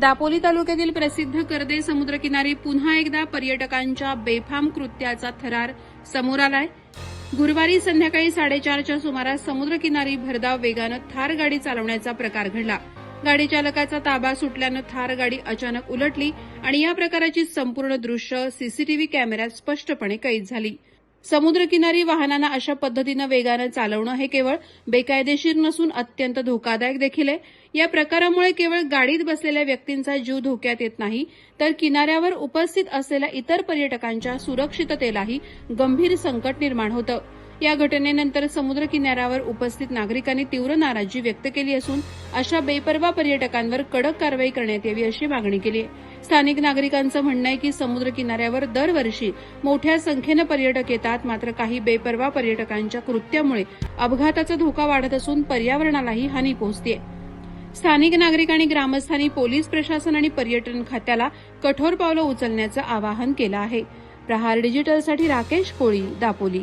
दापोली तालुक्यातील प्रसिद्ध कर्दे समुद्रकिनारी पुन्हा एकदा पर्यटकांच्या बेफाम कृत्याचा थरार समोर आलाय. गुरुवारी संध्याकाळी साडेचारच्या सुमारास समुद्रकिनारी भरधाव वेगानं थार गाडी चालवण्याचा प्रकार घडला. गाडी चालकाचा ताबा सुटल्यानं थार गाडी अचानक उलटली आणि या प्रकाराची संपूर्ण दृश्य सीसीटीव्ही कॅमेऱ्यात स्पष्टपणे कैद झाली. समुद्रकिनारी वाहनांना अशा पद्धतीनं वेगानं चालवणं हे केवळ बेकायदेशीर नसून अत्यंत धोकादायक देखील आहे. या प्रकारामुळे केवळ गाडीत बसलेल्या व्यक्तींचा जीव धोक्यात येत नाही तर किनाऱ्यावर उपस्थित असलेल्या इतर पर्यटकांच्या सुरक्षिततेलाही गंभीर संकट निर्माण होतं. या घटनेनंतर समुद्र किनाऱ्यावर उपस्थित नागरिकांनी तीव्र नाराजी व्यक्त केली असून अशा बेपर्वा पर्यटकांवर कडक कारवाई करण्यात यावी अशी मागणी केली आहे. स्थानिक नागरिकांचं म्हणणं आहे की समुद्र किनाऱ्यावर दरवर्षी मोठ्या संख्येनं पर्यटक येतात मात्र काही बेपर्वा पर्यटकांच्या कृत्यामुळे अपघाताचा धोका वाढत असून पर्यावरणालाही हानी पोहोचते स्थानिक नागरिक आणि ग्रामस्थांनी पोलीस प्रशासन आणि पर्यटन खात्याला कठोर पावलं उचलण्याचं आवाहन केलं आहे. प्रहार डिजिटलसाठी राकेश कोळी दापोली.